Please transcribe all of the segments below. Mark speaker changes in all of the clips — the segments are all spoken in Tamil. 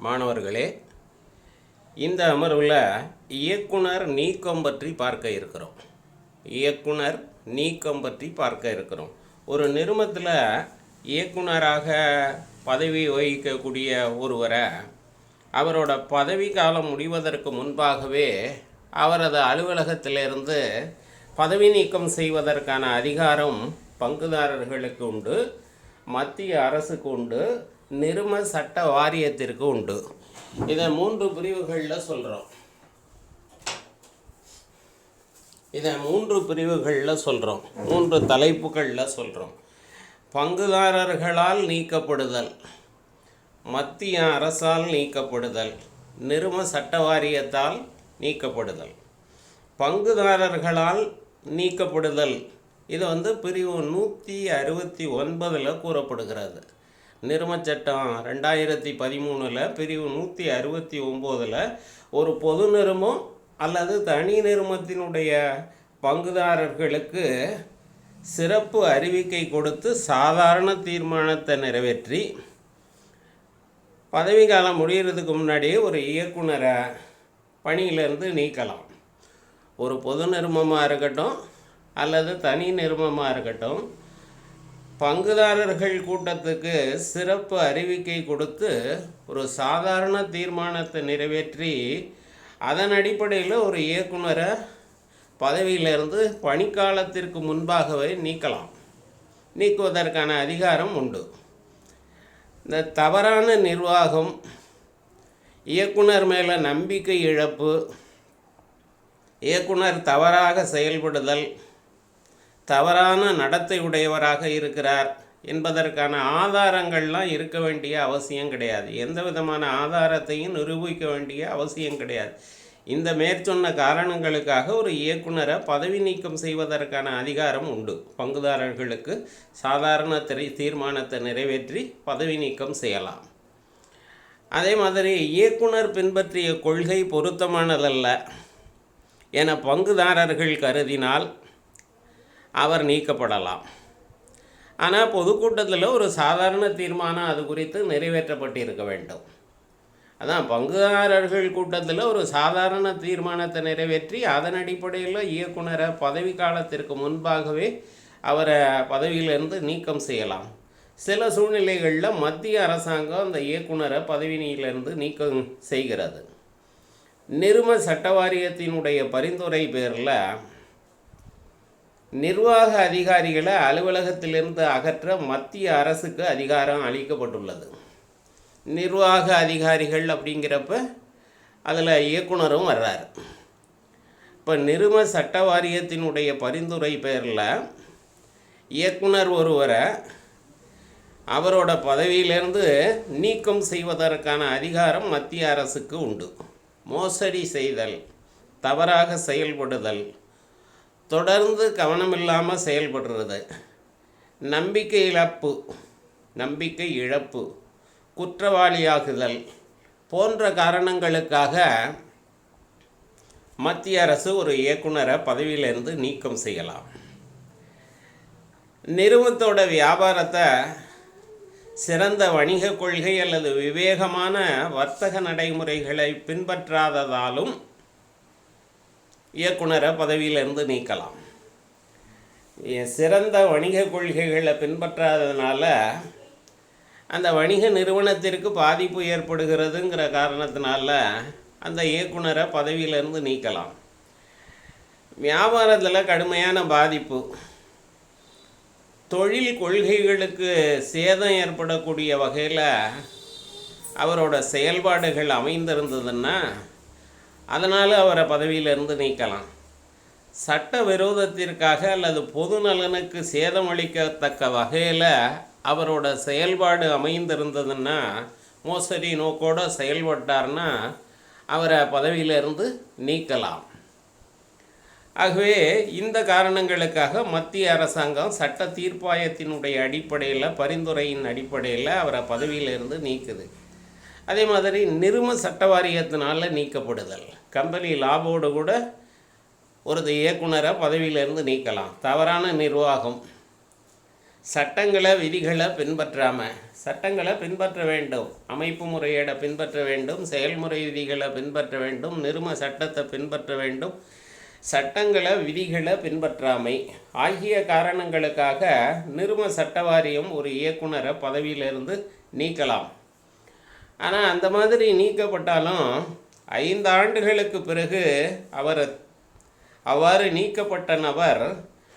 Speaker 1: மாணவர்களே இந்த அமர்வில் இயக்குனர் நீக்கம் பற்றி பார்க்க இருக்கிறோம். இயக்குனர் நீக்கம் பற்றி பார்க்க இருக்கிறோம். ஒரு நிறுமத்தில் இயக்குனராக பதவி வகிக்கக்கூடிய ஒருவரை அவரோட பதவி காலம் முடிவதற்கு முன்பாகவே அவரது அலுவலகத்திலிருந்து பதவி நீக்கம் செய்வதற்கான அதிகாரம் பங்குதாரர்களுக்கு உண்டு மத்திய அரசுக்கு உண்டு நிரும சட்ட வாரியத்திற்கு உண்டு. இதை மூன்று பிரிவுகளில் சொல்கிறோம் இதை மூன்று பிரிவுகளில் சொல்கிறோம் மூன்று தலைப்புகளில் சொல்கிறோம் பங்குதாரர்களால் நீக்கப்படுதல் மத்திய அரசால் நீக்கப்படுதல் நிரும சட்ட வாரியத்தால் நீக்கப்படுதல். பங்குதாரர்களால் நீக்கப்படுதல். இது வந்து பிரிவு நூற்றி அறுபத்தி ஒன்பதில் கூறப்படுகிறது. நிறுமச் சட்டம் ரெண்டாயிரத்தி பதிமூணில் பிரிவு நூற்றி அறுபத்தி ஒம்போதில் ஒரு பொது நிறுமம் அல்லது தனி நிறுமத்தினுடைய பங்குதாரர்களுக்கு சிறப்பு அறிவிக்கை கொடுத்து சாதாரண தீர்மானத்தை நிறைவேற்றி பதவிக்காலம் முடிகிறதுக்கு முன்னாடியே ஒரு இயக்குனரை பணியிலிருந்து நீக்கலாம். ஒரு பொது நிறுமமாக இருக்கட்டும் அல்லது தனி நிறுமமாக இருக்கட்டும். பங்குதாரர்கள் கூட்டத்துக்கு சிறப்பு அறிவிக்கை கொடுத்து ஒரு சாதாரண தீர்மானத்தை நிறைவேற்றி அதன் அடிப்படையில் ஒரு இயக்குனரை பதவியிலிருந்து பணிக்காலத்திற்கு முன்பாகவே நீக்கலாம். நீக்குவதற்கான அதிகாரம் உண்டு. இந்த தவறான நிர்வாகம் இயக்குனர் மேலே நம்பிக்கை இழப்பு இயக்குனர் தவறாக செயல்படுதல் தவறான நடத்தை உடையவராக இருக்கிறார் என்பதற்கான ஆதாரங்கள்லாம் இருக்க வேண்டிய அவசியம் கிடையாது. எந்த விதமான ஆதாரத்தையும் நிரூபிக்க வேண்டிய அவசியம் கிடையாது. இந்த மேற்சொன்ன காரணங்களுக்காக ஒரு இயக்குனரை பதவி நீக்கம் செய்வதற்கான அதிகாரம் உண்டு. பங்குதாரர்களுக்கு சாதாரண திரை தீர்மானத்தை நிறைவேற்றி பதவி நீக்கம் செய்யலாம். அதே மாதிரி இயக்குனர் பின்பற்றிய கொள்கை பொருத்தமானதல்ல என பங்குதாரர்கள் கருதினால் அவர் நீக்கப்படலாம். ஆனால் பொதுக்கூட்டத்தில் ஒரு சாதாரண தீர்மானம் அது குறித்து நிறைவேற்றப்பட்டிருக்க வேண்டும். அதான் பங்குதாரர்கள் கூட்டத்தில் ஒரு சாதாரண தீர்மானத்தை நிறைவேற்றி அதன் அடிப்படையில் இயக்குனரை பதவி காலத்திற்கு முன்பாகவே அவரை பதவியிலிருந்து நீக்கம் செய்யலாம். சில சூழ்நிலைகளில் மத்திய அரசாங்கம் அந்த இயக்குனரை பதவியிலிருந்து நீக்கம் செய்கிறது. நிரும சட்ட வாரியத்தினுடைய பரிந்துரை பேரில் நிர்வாக அதிகாரிகளை அலுவலகத்திலிருந்து அகற்ற மத்திய அரசுக்கு அதிகாரம் அளிக்கப்பட்டுள்ளது. நிர்வாக அதிகாரிகள் அப்படிங்கிறப்ப அதில் இயக்குனரும் வர்றார். இப்போ நிறும சட்ட வாரியத்தினுடைய பரிந்துரை பேரில் இயக்குனர் ஒருவரை அவரோட பதவியிலிருந்து நீக்கம் செய்வதற்கான அதிகாரம் மத்திய அரசுக்கு உண்டு. மோசடி செய்தல் தவறாக செயல்படுதல் தொடர்ந்து கவனமில்லாமல் செயல்படுறது. நம்பிக்கை இழப்பு நம்பிக்கை இழப்பு குற்றவாளியாகுதல் போன்ற காரணங்களுக்காக மத்திய அரசு ஒரு இயக்குனரை பதவியிலிருந்து நீக்கம் செய்யலாம். நிறுவனத்தோட வியாபாரத்தை சிறந்த வணிக கொள்கை அல்லது விவேகமான வர்த்தக நடைமுறைகளை பின்பற்றாததாலும் இயக்குனரை பதவியிலிருந்து நீக்கலாம். சிறந்த வணிக கொள்கைகளை பின்பற்றாததுனால அந்த வணிக நிறுவனத்திற்கு பாதிப்பு ஏற்படுகிறதுங்கிற காரணத்தினால அந்த இயக்குனரை பதவியிலிருந்து நீக்கலாம். வியாபாரத்தில் கடுமையான பாதிப்பு. தொழில் கொள்கைகளுக்கு சேதம் ஏற்படக்கூடிய வகையில் அவரோட செயல்பாடுகள் அமைந்திருந்ததுன்னா அதனால் அவரை பதவியிலிருந்து நீக்கலாம். சட்ட விரோதத்திற்காக அல்லது பொது நலனுக்கு சேதமளிக்கத்தக்க வகையில் அவரோட செயல்பாடு அமைந்திருந்ததுன்னா மோசடி நோக்கோடு செயல்பட்டார்னா அவரை பதவியிலிருந்து நீக்கலாம். ஆகவே இந்த காரணங்களுக்காக மத்திய அரசாங்கம் சட்ட தீர்ப்பாயத்தினுடைய அடிப்படையில் பரிந்துரையின் அடிப்படையில் அவரை பதவியிலிருந்து நீக்குது. அதே மாதிரி நிறும சட்ட வாரியத்தினால நீக்கப்படுதல். கம்பெனி லாபோடு கூட ஒரு இயக்குனரை பதவியிலிருந்து நீக்கலாம். தவறான நிர்வாகம். சட்டங்களை விதிகளை பின்பற்றாமல் சட்டங்களை பின்பற்ற வேண்டும். அமைப்பு முறையீடை பின்பற்ற வேண்டும். செயல்முறை விதிகளை பின்பற்ற வேண்டும். நிரும சட்டத்தை பின்பற்ற வேண்டும். சட்டங்களை விதிகளை பின்பற்றாமை. ஆகிய காரணங்களுக்காக நிரும சட்ட வாரியம் ஒரு இயக்குனரை பதவியிலிருந்து நீக்கலாம். ஆனால் அந்த மாதிரி நீக்கப்பட்டாலும் ஐந்து ஆண்டுகளுக்கு பிறகு அவர் அவ்வாறு நீக்கப்பட்ட நபர்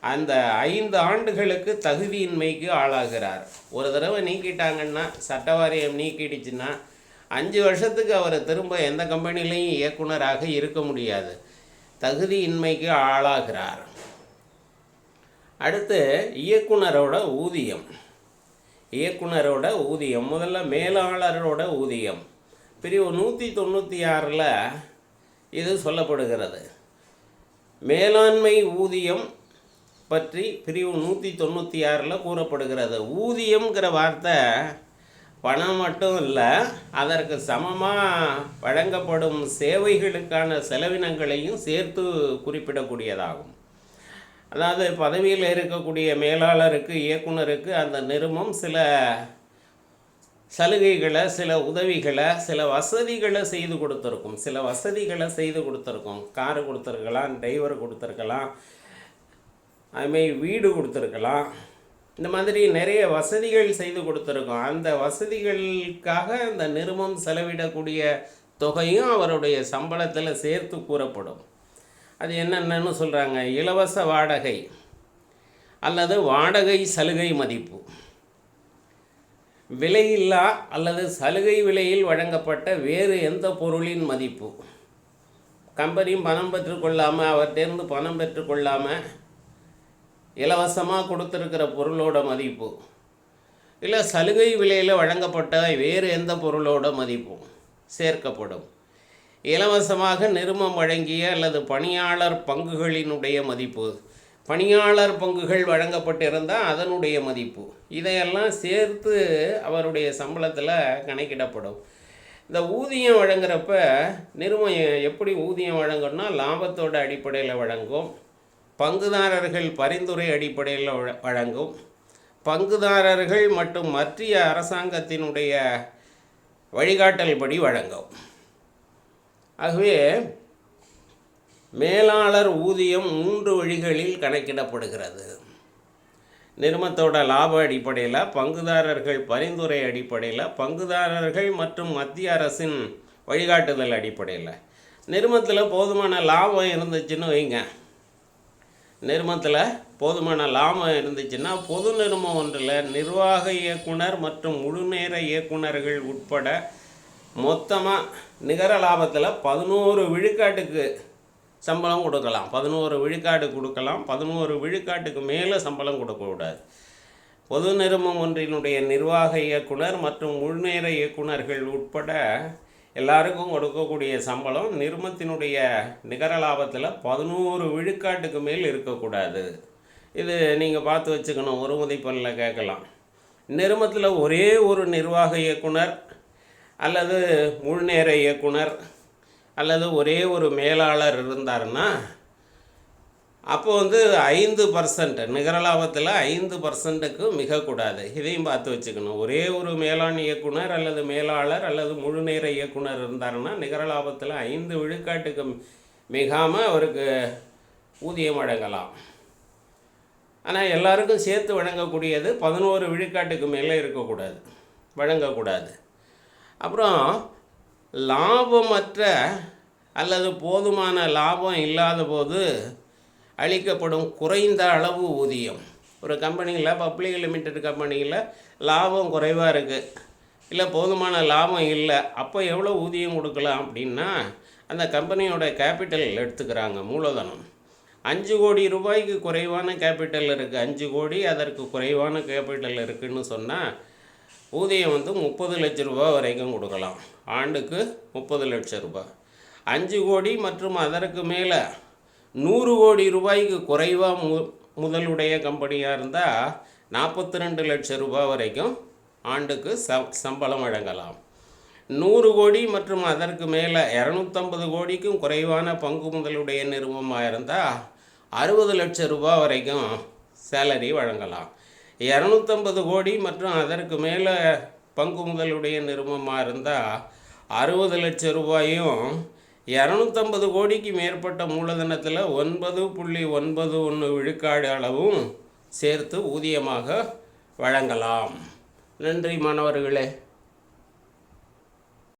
Speaker 1: அந்த ஐந்து ஆண்டுகளுக்கு தகுதியின்மைக்கு ஆளாகிறார். ஒரு தடவை நீக்கிட்டாங்கன்னா சட்ட வாரியம் நீக்கிடுச்சுன்னா அஞ்சு வருஷத்துக்கு அவர் திரும்ப எந்த கம்பெனிலையும் இயக்குனராக இருக்க முடியாது. தகுதியின்மைக்கு ஆளாகிறார். அடுத்து இயக்குனரோட ஊதியம். இயக்குனரோட ஊதியம் முதல்ல மேலாளரோட ஊதியம். பிரிவு நூற்றி தொண்ணூற்றி ஆறில் இது சொல்லப்படுகிறது. மேலாண்மை ஊதியம் பற்றி பிரிவு நூற்றி தொண்ணூற்றி ஆறில் கூறப்படுகிறது. ஊதியம்ங்கிற வார்த்தை பணம் மட்டும் இல்லை அதற்கு சமமாக வழங்கப்படும் சேவைகளுக்கான செலவினங்களையும் சேர்த்து குறிப்பிடக்கூடியதாகும். அதாவது பதவியில் இருக்கக்கூடிய மேலாளருக்கு இயக்குனருக்கு அந்த நிறுவனம் சில சலுகைகளை சில உதவிகளை சில வசதிகளை செய்து கொடுத்துருக்கும். சில வசதிகளை செய்து கொடுத்துருக்கும். காரு கொடுத்துருக்கலாம் டிரைவர் கொடுத்துருக்கலாம் அதுமாரி வீடு கொடுத்துருக்கலாம். இந்த மாதிரி நிறைய வசதிகள் செய்து கொடுத்துருக்கோம். அந்த வசதிகளுக்காக அந்த நிறுவனம் செலவிடக்கூடிய தொகையும் அவருடைய சம்பளத்தில் சேர்த்து கூறப்படும். அது என்னென்னு சொல்கிறாங்க இலவச வாடகை அல்லது வாடகை சலுகை மதிப்பு. விலையில்லா அல்லது சலுகை விலையில் வழங்கப்பட்ட வேறு எந்த பொருளின் மதிப்பு? கம்பெனியும் பணம் பெற்றுக்கொள்ளாமல் அவர்கிட்டேருந்து பணம் பெற்றுக்கொள்ளாமல் இலவசமாக கொடுத்துருக்கிற பொருளோட மதிப்பு. இல்லை சலுகை விலையில் வழங்கப்பட்ட வேறு எந்த பொருளோட மதிப்பும் சேர்க்கப்படும். இலவசமாக நிறுமம் வழங்கிய அல்லது பணியாளர் பங்குகளினுடைய மதிப்பு. பணியாளர் பங்குகள் வழங்கப்பட்டிருந்தால் அதனுடைய மதிப்பு. இதையெல்லாம் சேர்த்து அவருடைய சம்பளத்தில் கணக்கிடப்படும். இந்த ஊதியம் வழங்குறப்ப நிறுவனம் எப்படி ஊதியம் வழங்கும்னா லாபத்தோட அடிப்படையில் வழங்கும். பங்குதாரர்கள் பரிந்துரை அடிப்படையில் வழ- வழங்கும். பங்குதாரர்கள் மற்றும் மத்திய அரசாங்கத்தினுடைய வழிகாட்டல் படி வழங்கும். ஆகவே மேலாளர் ஊதியம் மூன்று வழிகளில் கணக்கிடப்படுகிறது. நிறுமத்தோட லாப அடிப்படையில் பங்குதாரர்கள் பரிந்துரை அடிப்படையில் பங்குதாரர்கள் மற்றும் மத்திய அரசின் வழிகாட்டுதல் அடிப்படையில். நிறுமத்தில் போதுமான லாபம் இருந்துச்சுன்னு வைங்க. நிறுமத்தில் போதுமான லாபம் இருந்துச்சுன்னா பொது நிறுவனம் ஒன்றில் நிர்வாக இயக்குனர் மற்றும் முழுநேர இயக்குனர்கள் உட்பட மொத்தமாக நிகர லாபத்தில் பதினோரு விழுக்காட்டுக்கு சம்பளம் கொடுக்கலாம். பதினோரு விழுக்காடு கொடுக்கலாம். பதினோரு விழுக்காட்டுக்கு மேலே சம்பளம் கொடுக்கக்கூடாது பொது நிறுவனம் ஒன்றினுடைய நிர்வாக இயக்குனர் மற்றும் முழுநேர இயக்குனர்கள் உட்பட எல்லாருக்கும் கொடுக்கக்கூடிய சம்பளம் நிறுமத்தினுடைய நிகர லாபத்தில் பதினோரு விழுக்காட்டுக்கு மேல் இருக்கக்கூடாது இது நீங்கள் பார்த்து வச்சுக்கணும். ஒரு மதிப்பெண்ணில் கேட்கலாம். நிறுமத்தில் ஒரே ஒரு நிர்வாக இயக்குனர் அல்லது முழுநேர இயக்குனர் அல்லது ஒரே ஒரு மேலாளர் இருந்தாருன்னா அப்போ வந்து ஐந்து பர்சன்ட் நிகர லாபத்தில் ஐந்து பர்சன்ட்டுக்கு மிகக்கூடாது இதையும் பார்த்து வச்சுக்கணும். ஒரே ஒரு மேலாண் இயக்குனர் அல்லது மேலாளர் அல்லது முழு நேர இயக்குனர் இருந்தாருன்னா நிகர லாபத்தில் ஐந்து விழுக்காட்டுக்கு மிகாமல் அவருக்கு ஊதியம் வழங்கலாம். ஆனால் எல்லாருக்கும் சேர்த்து வழங்கக்கூடியது பதினோரு விழுக்காட்டுக்கு மேலே இருக்கக்கூடாது. வழங்கக்கூடாது. அப்புறம் லாபமற்ற அல்லது போதுமான லாபம் இல்லாத போது அளிக்கப்படும் குறைந்த அளவு ஊதியம். ஒரு கம்பெனியில் பப்ளிக் லிமிடெட் கம்பெனியில் லாபம் குறைவாக இருக்குது இல்லை போதுமான லாபம் இல்லை. அப்போ எவ்வளோ ஊதியம் கொடுக்கலாம் அப்படின்னா அந்த கம்பெனியோட கேபிட்டல் எடுத்துக்கிறாங்க மூலதனம். அஞ்சு கோடி ரூபாய்க்கு குறைவான கேபிட்டல் இருக்குது அஞ்சு கோடி அதற்கு குறைவான கேபிட்டல் இருக்குதுன்னு சொன்னால் ஊதியம் வந்து முப்பது லட்ச ரூபாய் வரைக்கும் கொடுக்கலாம். ஆண்டுக்கு முப்பது லட்ச ரூபாய் அஞ்சு கோடி மற்றும் அதற்கு மேலே நூறு கோடி ரூபாய்க்கு குறைவாக மு முதலுடைய கம்பெனியாக இருந்தால் நாற்பத்தி ரெண்டு லட்ச ரூபாய் வரைக்கும் ஆண்டுக்கு ச சம்பளம் வழங்கலாம். நூறு கோடி மற்றும் அதற்கு மேலே இரநூத்தம்பது கோடிக்கும் குறைவான பங்கு முதலுடைய நிறுவனமாக இருந்தால் அறுபது லட்ச ரூபாய் வரைக்கும் சேலரி வழங்கலாம். இரநூத்தம்பது கோடி மற்றும் அதற்கு மேலே பங்கு முதலுடைய நிறுவனமாக இருந்தால் அறுபது லட்சம் ரூபாயும் இரநூத்தம்பது கோடிக்கு மேற்பட்ட மூலதனத்தில் ஒன்பது புள்ளி ஒன்பது ஒன்று விழுக்காடு அளவும் சேர்த்து ஊதியமாக வழங்கலாம். நன்றி மாணவர்களே.